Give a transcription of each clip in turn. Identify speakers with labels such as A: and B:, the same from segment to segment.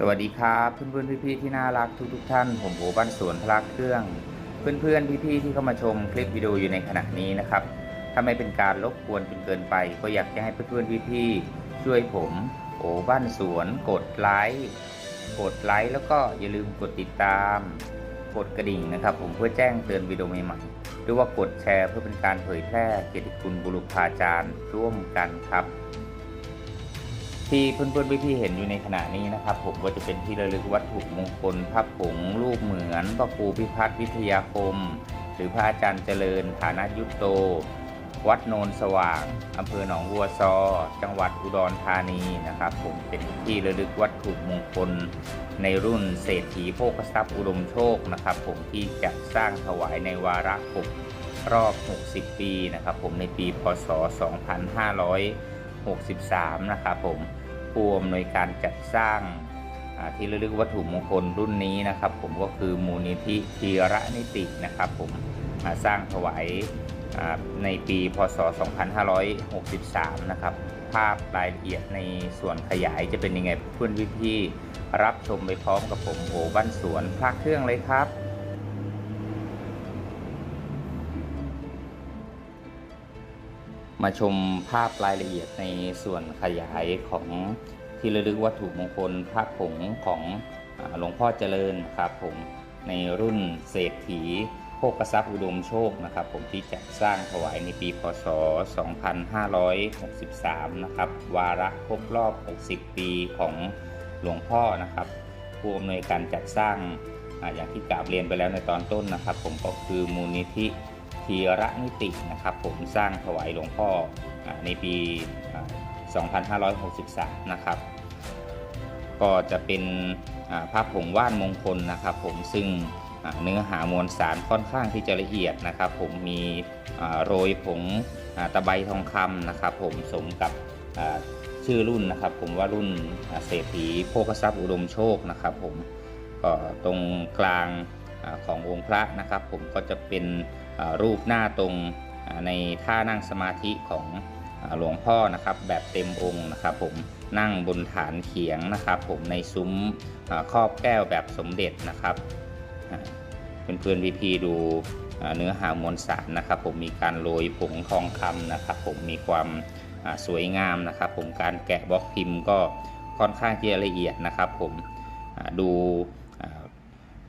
A: สวัสดีครับเพื่อนๆพี่ๆที่น่ารักทุกๆท่าน ผมโอบ้านสวนพลักเครื่อง เพื่อนๆพี่ๆที่เข้ามาชมคลิปวิดีโออยู่ในขณะนี้นะครับถ้าไม่เป็นการรบกวนจนเกินไป ก็อยากจะให้เพื่อนๆพี่ๆช่วยผมโอบ้านสวน กดไลค์กดไลค์แล้วก็อย่าลืมกดติดตาม กดกระดิ่งนะครับ ผมเพื่อแจ้งเตือนวิดีโอใหม่ๆหรือว่ากดแชร์เพื่อเป็นการเผยแพร่เกียรติคุณบุรุษาจารย์ร่วมกันครับ ที่เพื่อนๆพี่ๆเห็นอยู่ในขณะนี้นะครับ ผมก็จะเป็นที่ระลึกวัตถุมงคลพระผงรูปเหมือนพระครูพิพัฒน์วิทยาคม หรือพระอาจารย์เจริญ ฐานะยุตโต วัดโนนสว่างอำเภอหนองวัวซอ จังหวัดอุดรธานีนะครับ ผมเป็นที่ระลึกวัตถุมงคล ในรุ่นเศรษฐีโภคทรัพย์อุดมโชคนะครับ ผมที่จะสร้างถวายในวาระครบรอบ 60 ปีนะครับ ผมในปีพศ 2500 63 นะครับผมผู้อำนวยการจัดสร้างที่ระลึกวัตถุมงคลรุ่นนี้นะครับ ผมก็คือมูลนิธิทีระนิตินะครับผมอ่าสร้างถวายในปีพศ 2563 นะครับ ภาพรายละเอียดในส่วนขยายจะเป็นยังไงเพื่อนพี่ๆรับชมไปพร้อมกับผมโอบ้านสวนพระเครื่องเลยครับ มาชมภาพรายละเอียดในส่วนขยายของที่ระลึกวัตถุมงคลพระผงของหลวงพ่อเจริญครับผมในรุ่นเศรษฐีโภคทรัพย์อุดมโชคนะครับ ผมที่จะสร้างถวายในปีพศ 2563 นะครับ วาระครบรอบ 60 ปีของหลวงพ่อนะครับผู้อำนวยการจัดสร้างอย่างที่กราบเรียนไปแล้วในตอนต้นนะครับ ผมก็คือมูลนิธิ ทีระนิตินะครับ ผมสร้างถวายหลวงพ่อในปีอ่า2563 นะครับ ก็จะเป็นอ่าพผงว่านมงคลนะครับ ผมซึ่งเนื้อหามวลสารค่อนข้างที่จะละเอียดนะครับ ผมมีโรยผงตะไบทองคำนะครับ ผมสมกับชื่อรุ่นนะครับ ผมว่ารุ่นเศรษฐีโภคทรัพย์อุดมโชคนะครับ ผมก็ตรงกลางอขององค์พระนะครับ ผมก็จะเป็น รูปหน้าตรงในท่านั่งสมาธิของหลวงพ่อนะครับแบบเต็มองค์นะครับผมนั่งบนฐานเขียงนะครับผมในซุ้มครอบแก้วแบบสมเด็จนะครับเพื่อนๆพี่ๆดูเนื้อหามวลสารนะครับผมมีการโรยผงทองคำนะครับผมมีความสวยงามนะครับผมการแกะบล็อกพิมพ์ก็ค่อนข้างที่จะละเอียดนะครับผมดู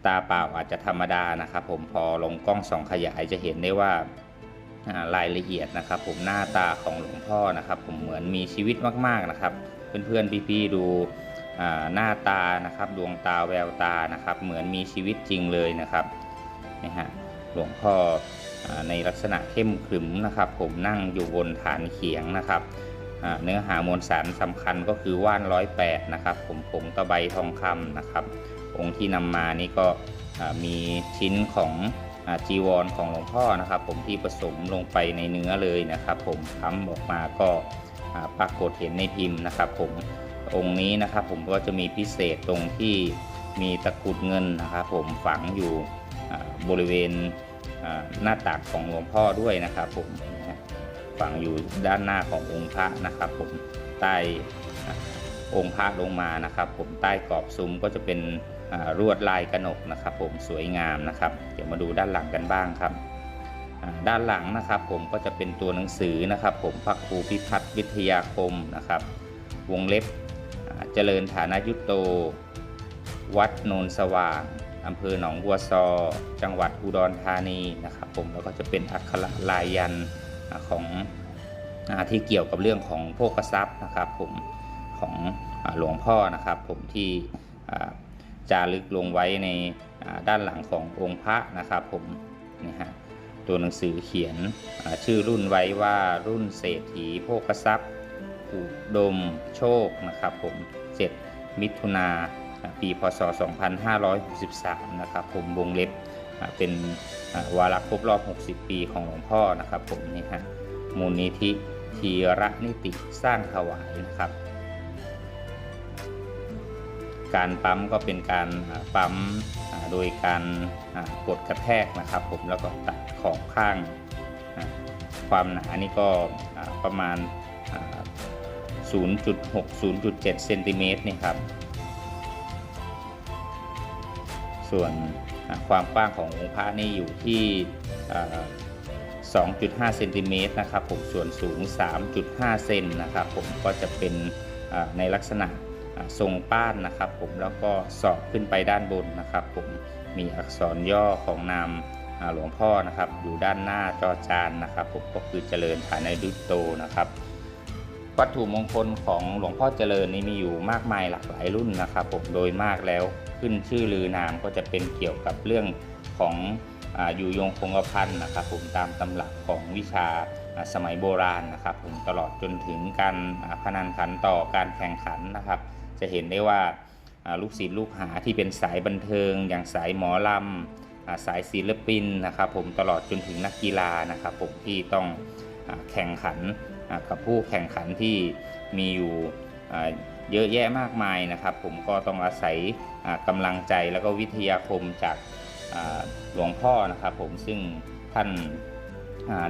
A: ตาเปล่าอาจจะธรรมดานะครับ ผมพอลงกล้องส่องขยายจะเห็นได้ว่ารายละเอียดนะครับ ผมหน้าตาของหลวงพ่อนะครับ ผมเหมือนมีชีวิตมากๆนะครับ เพื่อนๆพี่ๆดูหน้าตานะครับ ดวงตาแววตานะครับ เหมือนมีชีวิตจริงเลยนะครับนี่ฮะหลวงพ่อในลักษณะเข้มขรึมนะครับ ผมนั่งอยู่บนฐานเขียงนะครับเนื้อหามวลสารสำคัญก็คือว่านร้อยแปดนะครับ ผมผงตะไบทองคำนะครับ องค์ที่นำมานี่ก็มีชิ้นของอจีวรของหลวงพ่อนะครับ ผมที่ผสมลงไปในเนื้อเลยนะครับ ผมค้ำออกมาก็ปรากฏเห็นในพิมพ์นะครับ ผมองค์นี้นะครับ ผมก็จะมีพิเศษตรงที่มีตะกุดเงินนะครับ ผมฝังอยู่บริเวณหน้าตักของหลวงพ่อด้วยนะครับ ผมฝังอยู่ด้านหน้าขององค์พระนะครับ ผมใต้องค์พระลงมานะครับ ผมใต้กรอบซุ้มก็จะเป็น รวดลายกระหนกนะครับ ผมสวยงามนะครับ เดี๋ยวมาดูด้านหลังกันบ้างครับ ด้านหลังนะครับผมก็จะเป็นตัวหนังสือนะครับ ผมพระครูพิพัฒน์วิทยาคมนะครับ วงเล็บเจริญฐานายุตโต วัดโนนสว่างอำเภอหนองบัวซอ จังหวัดอุดรธานีนะครับ ผมแล้วก็จะเป็นอักขระลายยันของอที่เกี่ยวกับเรื่องของโภคทรัพย์นะครับ ผมของอหลวงพ่อนะครับ ผมที่ จารึกลงไว้ในด้านหลังขององค์พระนะครับผมนี่ฮะตัวหนังสือเขียนชื่อรุ่นไว้ว่ารุ่นเศรษฐีโภคทรัพย์อุดมโชคนะครับผม 7 มิถุนาปีพศ 2563 นะครับผมวงเล็บเป็นวาระครบรอบ 60 ปีของหลวงพ่อนะครับผมนี่ฮะมูลนิธิทีระนิติสร้างถวายนะครับ การปั๊มก็เป็นการปั๊มโดยการกดกระแทกนะครับ ผมแล้วก็ตัดขอบข้าง ความหนานี่ก็ประมาณ 0.6 0.7เซนติเมตรนี่ครับ ส่วนความกว้างขององค์พระนี่อยู่ที่อ่า2.5เซนติเมตรนะครับผมส่วนสูง 3.5 เซนนะครับผมก็จะเป็นในลักษณะ ทรงป้านนะครับผมแล้วก็สอบขึ้นไปด้านบนนะครับผมมีอักษรย่อของนามหลวงพ่อนะครับอยู่ด้านหน้าจอจานนะครับผมก็คือเจริญฐานในดุจโตนะครับ วัตถุมงคลของหลวงพ่อเจริญนี่มีอยู่มากมายหลากหลายรุ่นนะครับผมโดยมากแล้วขึ้นชื่อลือนามก็จะเป็นเกี่ยวกับเรื่องของอยู่ยงคงกระพันนะครับผมตามตำรับของวิชาสมัยโบราณนะครับผมตลอดจนถึงการพนันขันต่อการแข่งขันนะครับ จะเห็นได้ว่าลูกศิษย์ลูกหาที่เป็นสายบันเทิง อย่างสายหมอลำสายศิลปินนะครับผมตลอดจนถึงนักกีฬานะครับผมที่ต้องแข่งขันกับผู้แข่งขันที่มีอยู่เยอะแยะมากมายนะครับ ผมก็ต้องอาศัยกำลังใจแล้วก็วิทยาคมจากหลวงพ่อนะครับ ผมซึ่งท่าน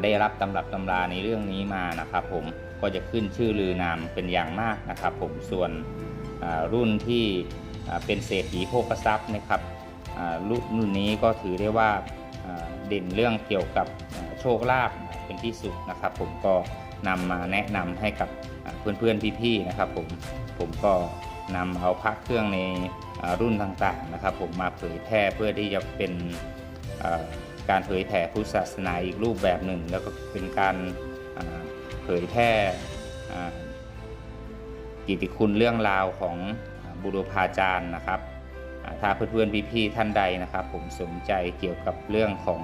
A: ได้รับตำรับตำราในเรื่องนี้มานะครับ ผมก็จะขึ้นชื่อลือนามเป็นอย่างมากนะครับ ผมส่วน รุ่นที่เป็นเศรษฐีโภคทรัพย์นะครับรุ่นนี้ก็ถือได้ว่าเด่นเรื่องเกี่ยวกับโชคลาภเป็นที่สุดนะครับ ผมก็นำมาแนะนำให้กับอ่าเพื่อนๆพี่ๆนะครับผมผมก็นำเอาพระเครื่องในรุ่นต่างๆนะครับ ผมมาเผยแพร่เพื่อที่จะเป็นการเผยแผ่พุทธศาสนาอีกรูปแบบหนึ่ง แล้วก็เป็นการเผยแพร่ กิตติคุณเรื่องราวของบุรุพาจารย์นะครับถ้าเพื่อนๆพี่ๆท่านใดนะครับ ผมสนใจเกี่ยวกับเรื่องของ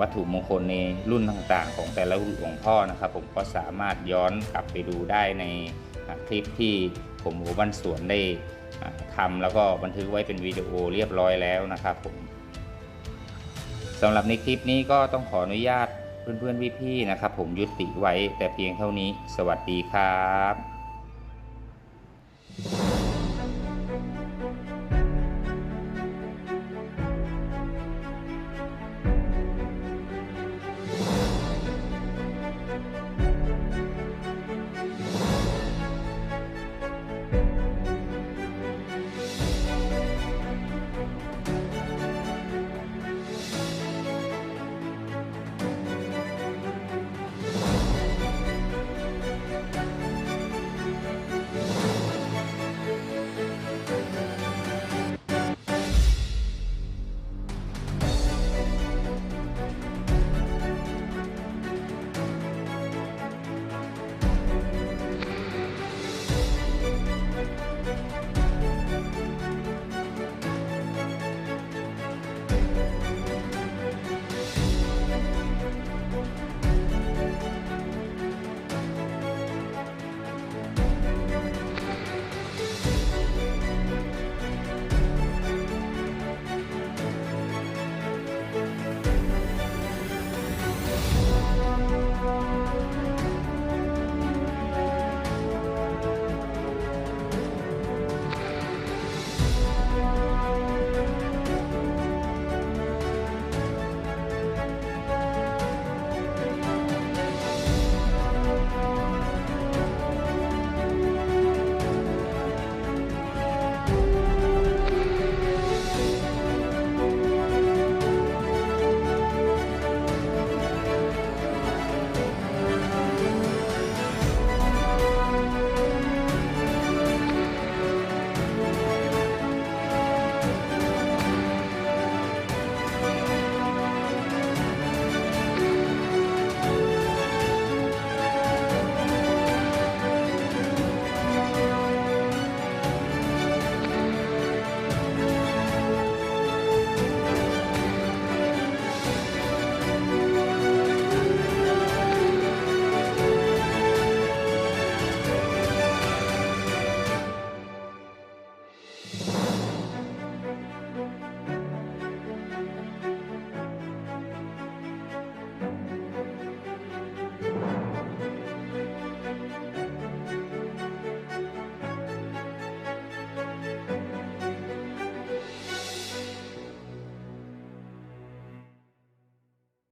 A: วัตถุมงคลในรุ่นต่างๆ ของแต่ละรุ่นหลวงพ่อนะครับ ผมก็สามารถย้อนกลับไปดูได้ในคลิปที่ผมโอบันสวนได้อ่าทำแล้วก็บันทึกไว้เป็นวิดีโอเรียบร้อยแล้วนะครับผมสำหรับในคลิปนี้ก็ต้องขออนุญาตเพื่อนๆพี่ๆนะครับ ผมยุติไว้แต่เพียงเท่านี้ สวัสดีครับ